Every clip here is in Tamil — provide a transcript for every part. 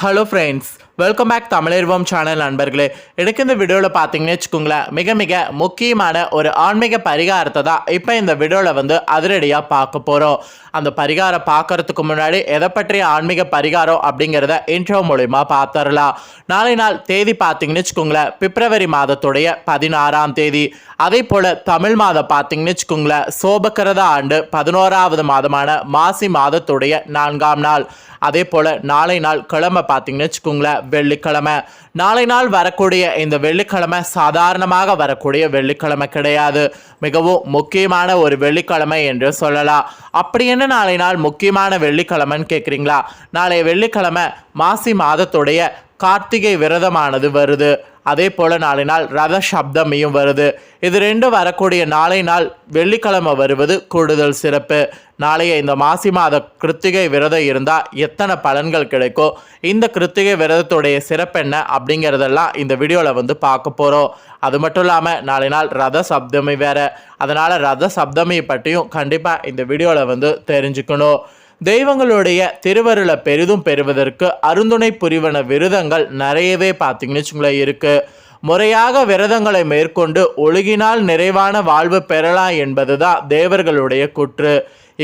Hello friends welcome back Tamilarvam channel நண்பர்களே. எனக்கு இந்த வீடியோவில் பார்த்தீங்கன்னு வச்சுக்கோங்களேன் மிக மிக முக்கியமான ஒரு ஆன்மீக பரிகாரத்தை தான் இப்போ இந்த வீடியோவில் வந்து அதிரடியாக பார்க்க போகிறோம் அந்த பரிகாரம் பார்க்கறதுக்கு முன்னாடி எதை பற்றிய ஆன்மீக பரிகாரம் அப்படிங்கிறத இன்ட்ரோ மூலிமா பார்த்துடலாம். நாளை நாள் தேதி பார்த்தீங்கன்னு வச்சுக்கோங்களேன் பிப்ரவரி மாதத்துடைய பதினாறாம் தேதி. அதே போல் தமிழ் மாதம் பார்த்தீங்கன்னு வச்சுக்கோங்களேன் சோபக்கிரத ஆண்டு பதினோராவது மாதமான மாசி மாதத்துடைய நான்காம் நாள். அதே போல் நாளை நாள் கிழமை பார்த்தீங்கன்னு வச்சுக்கோங்களேன் வெள்ளிக்கிழமை. நாளை நாள் வரக்கூடிய இந்த வெள்ளிக்கிழமை சாதாரணமாக வரக்கூடிய வெள்ளிக்கிழமை கிடையாது. மிகவும் முக்கியமான ஒரு வெள்ளிக்கிழமை என்று சொல்லலாம். அப்படி என்ன நாளை நாள் முக்கியமான வெள்ளிக்கிழமைன்னு கேட்குறீங்களா நாளைய வெள்ளிக்கிழமை மாசி மாதத்துடைய கார்த்திகை விரதமானது வருது. அதே போல் நாளை நாள் ரத சப்தமியும் வருது. இது ரெண்டும் வரக்கூடிய நாளை நாள் வெள்ளிக்கிழமை வருவது கூடுதல் சிறப்பு. நாளைய இந்த மாசி மாத கிருத்திகை விரதம் இருந்தால் எத்தனை பலன்கள் கிடைக்கும் இந்த கிருத்திகை விரதத்துடைய சிறப்பு என்ன அப்படிங்கிறதெல்லாம் இந்த வீடியோவில் வந்து பார்க்க போகிறோம் அது மட்டும் இல்லாமல் நாளை நாள் ரத சப்தமி வேறு. அதனால் ரத சப்தமியை பற்றியும் கண்டிப்பாக இந்த வீடியோவில் வந்து தெரிஞ்சுக்கணும். தெய்வங்களுடைய திருவருளை பெரிதும் பெறுவதற்கு அருந்துணை புரிவன விரதங்கள் நிறையவே பார்த்தீங்கன்னு வச்சுங்களேன் இருக்குது முறையாக விரதங்களை மேற்கொண்டு ஒழுகினால் நிறைவான வாழ்வு பெறலாம் என்பதுதான் தேவர்களுடைய குற்று.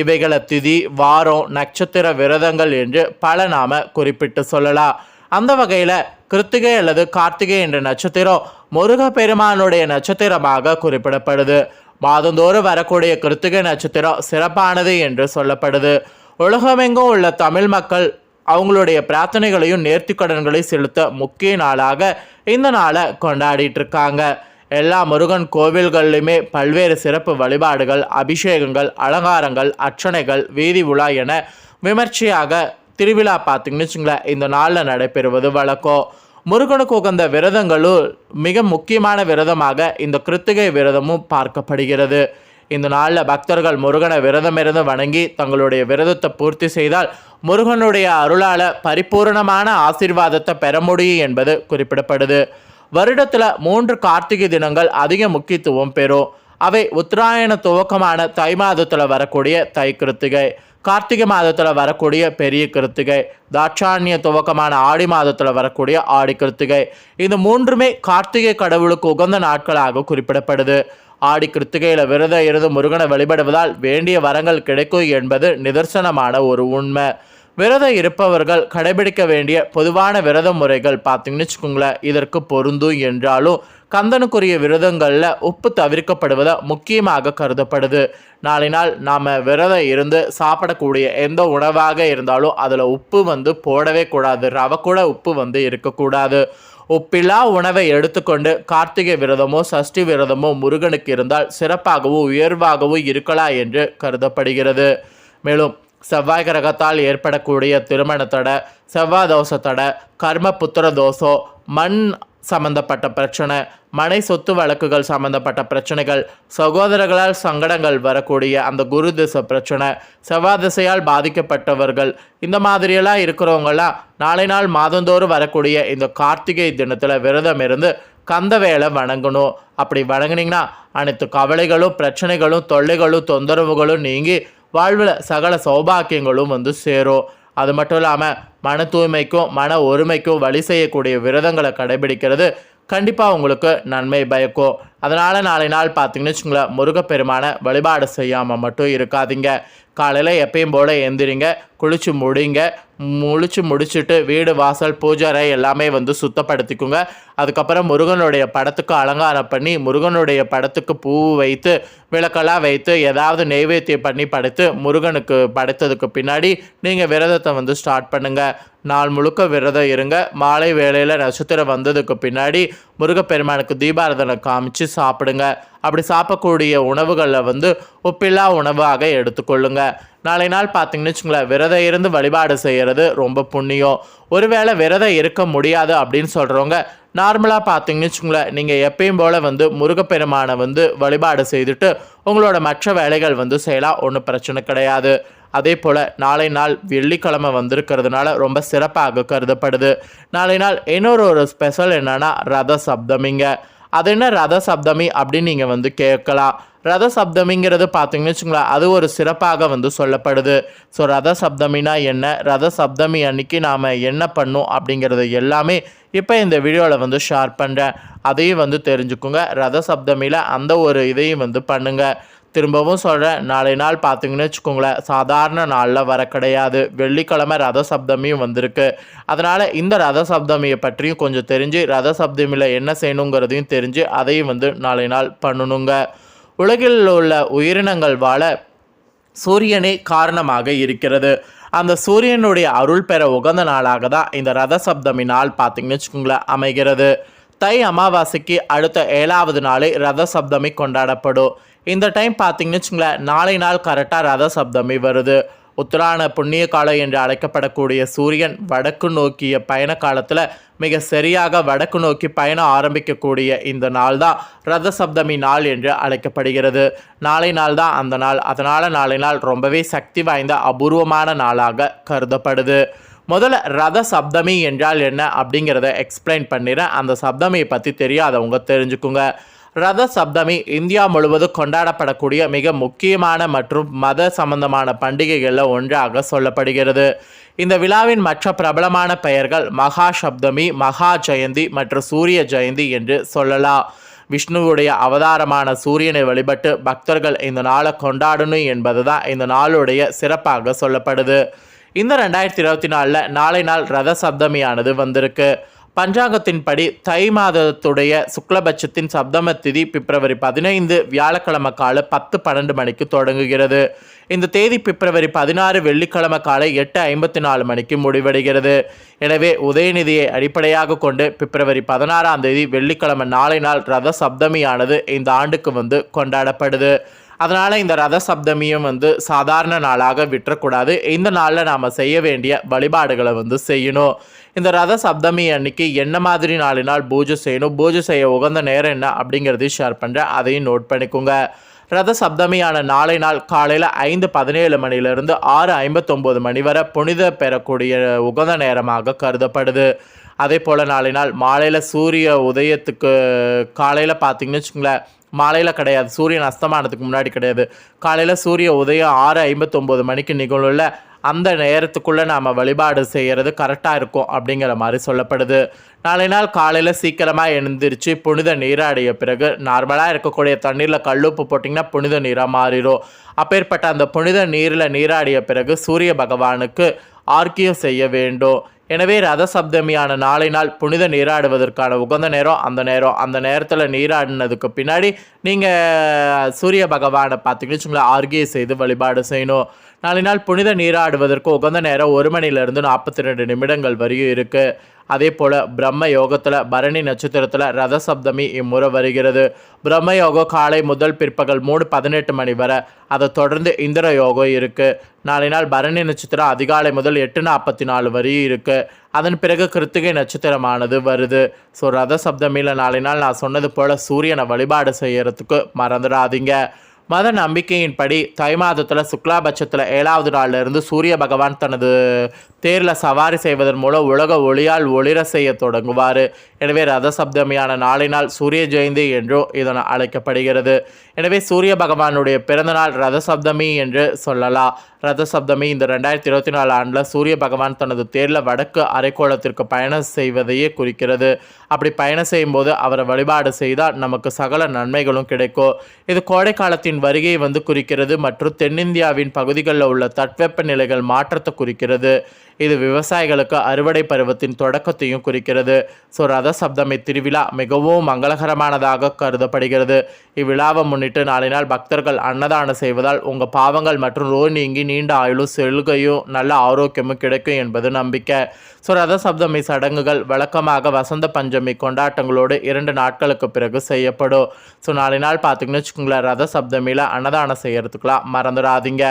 இவைகளை திதி வாரம் நட்சத்திர விரதங்கள் என்று பல நாம குறிப்பிட்டு சொல்லலாம். அந்த வகையில் கிருத்திகை அல்லது கார்த்திகை என்ற நட்சத்திரம் முருகப்பெருமானுடைய நட்சத்திரமாக குறிப்பிடப்படுது. மாதந்தோறும் வரக்கூடிய கிருத்திகை நட்சத்திரம் சிறப்பானது என்று சொல்லப்படுது. உலகமெங்கும் உள்ள தமிழ் மக்கள் அவங்களுடைய பிரார்த்தனைகளையும் நேர்த்திக்கடன்களையும் செலுத்த முக்கிய நாளாக இந்த நாளை கொண்டாடிட்டு இருக்காங்க எல்லா முருகன் கோவில்கள்லையுமே பல்வேறு சிறப்பு வழிபாடுகள் அபிஷேகங்கள் அலங்காரங்கள் அர்ச்சனைகள் வீதி உலா என விமர்சையாக திருவிழா பார்த்தீங்கன்னு வச்சுங்களேன் இந்த நாளில் நடைபெறுவது வழக்கம். முருகனுக்கு உகந்த விரதங்களும் மிக முக்கியமான விரதமாக இந்த கிருத்திகை விரதமும் பார்க்கப்படுகிறது. இந்த நாளில் பக்தர்கள் முருகனை விரதமிருந்து வணங்கி தங்களுடைய விரதத்தை பூர்த்தி செய்தால் முருகனுடைய அருளால் பரிபூரணமான ஆசிர்வாதத்தை பெற முடியும் என்பது குறிப்பிடப்படுது. வருடத்தில் மூன்று கார்த்திகை தினங்கள் அதிக முக்கியத்துவம் பெறும். அவை உத்தராயண துவக்கமான தை மாதத்தில் வரக்கூடிய தை கிருத்திகை கார்த்திகை மாதத்தில் வரக்கூடிய பெரிய கிருத்திகை தாட்சாணிய துவக்கமான ஆடி மாதத்தில் வரக்கூடிய ஆடி கிருத்திகை. இந்த மூன்றுமே கார்த்திகை கடவுளுக்கு உகந்த நாட்களாக குறிப்பிடப்படுது. ஆடி கிருத்திகையில் விரதம் இருந்து முருகனை வழிபடுவதால் வேண்டிய வரங்கள் கிடைக்கும் என்பது நிதர்சனமான ஒரு உண்மை. விரதம் இருப்பவர்கள் கடைபிடிக்க வேண்டிய பொதுவான விரத முறைகள் பார்த்தீங்கன்னு வச்சுக்கோங்களேன் இதற்கு பொருந்தும் என்றாலும் கந்தனுக்குரிய விரதங்களில் உப்பு தவிர்க்கப்படுவதை முக்கியமாக கருதப்படுது. நாளை நாள் நாம் விரதம் இருந்து சாப்பிடக்கூடிய எந்த உணவாக இருந்தாலும் அதில் உப்பு வந்து போடவே கூடாது. ரவை கூட உப்பு வந்து இருக்கக்கூடாது. உப்பில்லா உணவை எடுத்துக்கொண்டு கார்த்திகை விரதமோ சஷ்டி விரதமோ முருகனுக்கு இருந்தால் சிறப்பாகவும் உயர்வாகவும் இருக்கலாம் என்று கருதப்படுகிறது. மேலும் செவ்வாய் கிரகத்தால் ஏற்படக்கூடிய திருமண தடை செவ்வாய் தோஷ தடை கர்ம புத்திர தோஷம் மண் சம்பந்தப்பட்ட பிரச்சனை மனை சொத்து வழக்குகள் சம்பந்தப்பட்ட பிரச்சனைகள் சகோதரர்களால் சங்கடங்கள் வரக்கூடிய அந்த குரு திசை பிரச்சனை செவ்வாய் திசையால் பாதிக்கப்பட்டவர்கள் இந்த மாதிரியெல்லாம் இருக்கிறவங்களாம் நாளை நாள் மாதந்தோறும் வரக்கூடிய இந்த கார்த்திகை தினத்தில் விரதம் இருந்து கந்த வேலை வணங்கணும். அப்படி வணங்குனீங்கன்னா அனைத்து கவலைகளும் பிரச்சனைகளும் தொல்லைகளும் தொந்தரவுகளும் நீங்கி வாழ்வில் சகல சௌபாக்கியங்களும் வந்து சேரும். அது மட்டும் இல்லாமல் மன தூய்மைக்கும் மன ஒருமைக்கும் வழி செய்யக்கூடிய விரதங்களை கடைபிடிக்கிறது கண்டிப்பாக உங்களுக்கு நன்மை பயக்கும். அதனால் நாளை நாள் பார்த்தீங்கன்னு வச்சுங்களேன் முருகப்பெருமான வழிபாடு செய்யாமல் மட்டும் இருக்காதீங்க. காலையில் எப்பயும் போல் எந்திரிங்க குளிச்சு முடிங்க. முழிச்சு முடிச்சுட்டு வீடு வாசல் பூஜை எல்லாமே வந்து சுத்தப்படுத்திக்குங்க. அதுக்கப்புறம் முருகனுடைய படத்துக்கு அலங்காரம் பண்ணி முருகனுடைய படத்துக்கு பூ வைத்து விளக்கெல்லாம் வைத்து ஏதாவது நெய்வேத்தியம் பண்ணி படைத்து முருகனுக்கு படைத்ததுக்கு பின்னாடி நீங்கள் விரதத்தை வந்து ஸ்டார்ட் பண்ணுங்கள் நாள் முழுக்க விரதம் இருங்க. மாலை வேளையில் நட்சத்திரம் வந்ததுக்கு பின்னாடி முருகப்பெருமானுக்கு தீபாரதனை காமிச்சு சாப்பிடுங்க. அப்படி சாப்பிடக்கூடிய உணவுகளில் வந்து உப்பில்லா உணவாக எடுத்துக்கொள்ளுங்கள் நாளை நாள் பார்த்தீங்கன்னு வச்சுங்களேன் விரதம் இருந்து வழிபாடு செய்கிறது ரொம்ப புண்ணியம். ஒருவேளை விரதம் இருக்க முடியாது அப்படின்னு சொல்கிறவங்க நார்மலாக பார்த்தீங்கன்னு வச்சுங்களேன் நீங்கள் எப்பயும் போல் வந்து முருகப்பெருமானை வந்து வழிபாடு செய்துட்டு உங்களோட மற்ற வேலைகள் வந்து செய்யலாம் ஒன்றும் பிரச்சனை கிடையாது. அதே போல் நாளை நாள் வெள்ளிக்கிழமை வந்திருக்கிறதுனால ரொம்ப சிறப்பாக கருதப்படுது. நாளை நாள் இன்னொரு ஒரு ஸ்பெஷல் என்னென்னா ரத சப்தமிங்க. அது என்ன? ரத சப்தமி அப்படின்னு நீங்கள் வந்து கேட்கலாம். ரத சப்தமிங்கிறது பார்த்தீங்கன்னு வச்சுங்களேன் அது ஒரு சிறப்பாக வந்து சொல்லப்படுது. ஸோ ரத சப்தமினா என்ன? ரத சப்தமி அன்னைக்கு நாம் என்ன பண்ணும் அப்படிங்கிறது எல்லாமே இப்போ இந்த வீடியோவில் வந்து ஷேர் பண்ணுறேன் அதையும் வந்து தெரிஞ்சுக்குங்க. ரத சப்தமியில் அந்த ஒரு இதையும் வந்து பண்ணுங்கள் திரும்பவும் சொல்கிறேன் நாளை நாள் பார்த்தீங்கன்னு வச்சுக்கோங்களேன் சாதாரண நாளில் வர கிடையாது. வெள்ளிக்கிழமை ரத சப்தமியும் வந்திருக்கு. அதனால் இந்த ரத சப்தமியை பற்றியும் கொஞ்சம் தெரிஞ்சு ரத சப்தமியில் என்ன செய்யணுங்கிறதையும் தெரிஞ்சு அதையும் வந்து நாளை நாள் பண்ணணுங்க. உலகில் உள்ள உயிரினங்கள் வாழ சூரியனே காரணமாக இருக்கிறது. அந்த சூரியனுடைய அருள் பெற உகந்த நாளாக தான் இந்த ரத சப்தமி நாள் பார்த்தீங்கன்னு வச்சுக்கோங்களேன் அமைகிறது. தை அமாவாசைக்கு அடுத்த ஏழாவது நாளே ரத சப்தமி கொண்டாடப்படும். இந்த டைம் பார்த்தீங்கன்னு வச்சுங்களேன் நாளை நாள் கரெக்டாக ரத சப்தமி வருது. உத்தரான புண்ணிய காலம் என்று அழைக்கப்படக்கூடிய சூரியன் வடக்கு நோக்கிய பயண காலத்தில் மிக சரியாக வடக்கு நோக்கி பயணம் ஆரம்பிக்கக்கூடிய இந்த நாள் தான் ரத சப்தமி நாள் என்று அழைக்கப்படுகிறது. நாளை நாள் தான் அந்த நாள். அதனால் நாளை நாள் ரொம்பவே சக்தி வாய்ந்த அபூர்வமான நாளாக கருதப்படுது. முதல்ல ரத சப்தமி என்றால் என்ன அப்படிங்கிறத எக்ஸ்பிளைன் பண்ணிடுறேன். அந்த சப்தமியை பற்றி தெரியாதவங்க தெரிஞ்சுக்குங்க. ரத சப்தமி இந்தியா முழுவதும் கொண்டாடப்படக்கூடிய மிக முக்கியமான மற்றும் மத சம்பந்தமான பண்டிகைகளில் ஒன்றாக சொல்லப்படுகிறது. இந்த விழாவின் மற்ற பிரபலமான பெயர்கள் மகா சப்தமி மகா ஜெயந்தி மற்றும் சூரிய ஜெயந்தி என்று சொல்லலாம். விஷ்ணுவுடைய அவதாரமான சூரியனை வழிபட்டு பக்தர்கள் இந்த நாளை கொண்டாடணும் என்பது தான் இந்த நாளுடைய சிறப்பாக சொல்லப்படுது. இந்த ரெண்டாயிரத்தி இருபத்தி நாலில் நாளை நாள் ரத சப்தமியானது வந்திருக்கு. பஞ்சாங்கத்தின்படி தை மாதத்துடைய சுக்லபட்சத்தின் சப்தம திதி பிப்ரவரி பதினைந்து வியாழக்கிழமை காலை பத்து பன்னெண்டு மணிக்கு தொடங்குகிறது. இந்த தேதி பிப்ரவரி பதினாறு வெள்ளிக்கிழமை காலை எட்டு ஐம்பத்தி நாலு மணிக்கு முடிவடைகிறது. எனவே உதயநிதியை அடிப்படையாக கொண்டு பிப்ரவரி பதினாறாம் தேதி வெள்ளிக்கிழமை நாளை நாள் ரத சப்தமியானது இந்த ஆண்டுக்கு வந்து கொண்டாடப்படுது. அதனால் இந்த ரத சப்தமியும் வந்து சாதாரண நாளாக விட்டுறக்கூடாது இந்த நாளில் நாம் செய்ய வேண்டிய வழிபாடுகளை வந்து செய்யணும். இந்த ரத சப்தமி அன்னைக்கு என்ன மாதிரி நாளினால் பூஜை செய்யணும்? பூஜை செய்ய உகந்த நேரம் என்ன அப்படிங்கிறதையும் ஷேர் பண்ணுறேன் அதையும் நோட் பண்ணிக்கோங்க. ரத சப்தமியான நாளை நாள் காலையில் ஐந்து பதினேழு மணிலிருந்து ஆறு ஐம்பத்தொம்போது மணி வரை புனித பெறக்கூடிய உகந்த நேரமாக கருதப்படுது. அதே போல் நாளை நாள் மாலையில் சூரிய உதயத்துக்கு காலையில் பார்த்தீங்கன்னு வச்சுங்களேன் மாலையில் கிடையாது. சூரியன் அஸ்தமானத்துக்கு முன்னாடி கிடையாது. காலையில் சூரிய உதயம் ஆறு ஐம்பத்தொம்போது மணிக்கு நிகழும்ல அந்த நேரத்துக்குள்ளே நாம் வழிபாடு செய்கிறது கரெக்டாக இருக்கும் அப்படிங்கிற மாதிரி சொல்லப்படுது. நாளை நாள் காலையில் சீக்கிரமாக எழுந்திரிச்சு புனித நீராடிய பிறகு நார்மலாக இருக்கக்கூடிய தண்ணீரில் கல்லுப்பு போட்டிங்கன்னா புனித நீராக மாறிடும் அப்பேற்பட்ட அந்த புனித நீரில் நீராடிய பிறகு சூரிய பகவானுக்கு ஆர்க்கியம் செய்ய வேண்டும். எனவே ரத சப்தமியான நாளை நாள் புனித நீராடுவதற்கான உகந்த நேரம் அந்த நேரம். அந்த நேரத்தில் நீராடினதுக்கு பின்னாடி நீங்கள் சூரிய பகவானை பார்த்தீங்கன்னு வச்சுங்களேன் ஆர்கியை செய்து வழிபாடு செய்யணும். நாளை நாள் புனித நீராடுவதற்கு உகந்த நேரம் ஒரு மணிலிருந்து நாற்பத்தி ரெண்டு நிமிடங்கள் வரையும் இருக்குது அதே போல் பிரம்ம யோகத்தில் பரணி நட்சத்திரத்தில் ரத சப்தமி இம்முறை வருகிறது. பிரம்ம யோகம் காலை முதல் பிற்பகல் மூணு பதினெட்டு மணி வரை. அதை தொடர்ந்து இந்திர யோகம் இருக்குது நாளை நாள் பரணி நட்சத்திரம் அதிகாலை முதல் எட்டு நாற்பத்தி நாலு வரையும் இருக்குது அதன் பிறகு கிருத்திகை நட்சத்திரமானது வருது. ஸோ ரத சப்தமியில் நாளை நாள் நான் சொன்னது போல் சூரியனை வழிபாடு செய்யறதுக்கு மறந்துடாதீங்க. மத நம்பிக்கையின்படி தை மாதத்தில் சுக்லாபட்சத்தில் ஏழாவது நாளிலிருந்து சூரிய பகவான் தனது தேரில் சவாரி செய்வதன் மூலம் உலக ஒளியால் ஒளிர செய்ய தொடங்குவார். எனவே ரத சப்தமியான நாளை நாள் சூரிய ஜெயந்தி என்றும் இதன் அழைக்கப்படுகிறது. எனவே சூரிய பகவானுடைய பிறந்தநாள் ரத சப்தமி என்று சொல்லலாம். ரத சப்தமி இந்த ரெண்டாயிரத்தி இருபத்தி நாலு ஆண்டில் சூரிய பகவான் தனது தேரில் வடக்கு அரைக்கோளத்திற்கு பயணம் செய்வதையே குறிக்கிறது. அப்படி பயணம் செய்யும்போது அவரை வழிபாடு செய்தால் நமக்கு சகல நன்மைகளும் கிடைக்கும். இது கோடை காலத்தின் வருகையை வந்து குறிக்கிறது. மற்றும் தென்னிந்தியாவின் பகுதிகளில் உள்ள தட்வெப்ப நிலைகள் மாற்றத்தை குறிக்கிறது. இது விவசாயிகளுக்கு அறுவடை பருவத்தின் தொடக்கத்தையும் குறிக்கிறது. ஸோ ரத சப்தமி திருவிழா மிகவும் மங்களகரமானதாக கருதப்படுகிறது. இவ்விழாவை முன்னிட்டு நாளை நாள் பக்தர்கள் அன்னதானம் செய்வதால் உங்கள் பாவங்கள் மற்றும் நோய் நீங்கி நீண்ட ஆயுளும் செழுகையும் நல்ல ஆரோக்கியமும் கிடைக்கும் என்பது நம்பிக்கை. ஸோ ரத சப்தமி சடங்குகள் வழக்கமாக வசந்த பஞ்சமி கொண்டாட்டங்களோடு இரண்டு நாட்களுக்கு பிறகு செய்யப்படும். ஸோ நாளை நாள் பார்த்தீங்கன்னு வச்சுக்கோங்களேன் ரத சப்தமியில் அன்னதானம் செய்யறதுக்கெலாம் மறந்துடாதீங்க.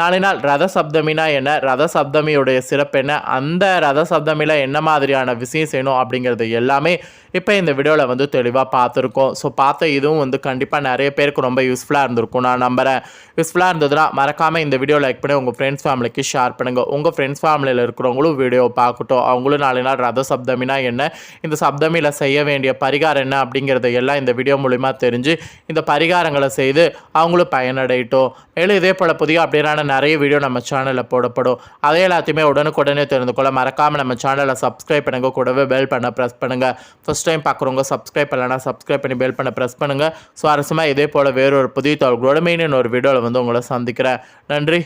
நாளை நாள் ரத சப்தமினா என்ன? ரத சப்தமியுடைய சிறப்பு என்ன? அந்த ரத சப்தமியில் என்ன மாதிரியான விஷயம் செய்யணும் அப்படிங்கிறது எல்லாமே இப்போ இந்த வீடியோவில் வந்து தெளிவாக பார்த்துருக்கோம். ஸோ பார்த்த இதுவும் வந்து கண்டிப்பாக நிறைய பேருக்கு ரொம்ப யூஸ்ஃபுல்லாக இருந்திருக்கும். நான் நம்புகிறேன் யூஸ்ஃபுல்லாக இருந்ததுன்னா மறக்காமல் இந்த வீடியோ லைக் பண்ணி உங்கள் ஃப்ரெண்ட்ஸ் ஃபேமிலிக்கு ஷேர் பண்ணுங்கள் உங்கள் ஃப்ரெண்ட்ஸ் ஃபேமிலியில் இருக்கிறவங்களும் வீடியோ பார்க்கட்டும். அவங்களும் நாளை நாள் ரத சப்தமினா என்ன? இந்த சப்தமியில் செய்ய வேண்டிய பரிகாரம் என்ன அப்படிங்கிறத எல்லாம் இந்த வீடியோ மூலிமா தெரிஞ்சு இந்த பரிகாரங்களை செய்து அவங்களும் பயனடையட்டும். மேலும் இதே போல் புதிய அப்படியான நிறைய வீடியோ நம்ம சேனலில் போடப்படும். அதே எல்லாத்தையுமே உடனுக்குடனே தெரிந்து கொள்ள மறக்காமல் நம்ம சேனலை சப்ஸ்கிரைப் பண்ணுங்க. கூடவே பெல் பண்ண ப்ரெஸ் பண்ணுங்கள் ஃபஸ்ட் டைம் பார்க்குறவங்க சப்ஸ்கிரைப் பண்ணலன்னா சப்ஸ்கிரைப் பண்ணி பெல் பண்ண ப்ரெஸ் பண்ணுங்கள் சுவாரஸ்யமாக இதே போல் வேறொரு புதிய தகவல்களோட மெயின் ஒரு வீடியோவில் வந்து உங்களை சந்திக்கிறேன். நன்றி.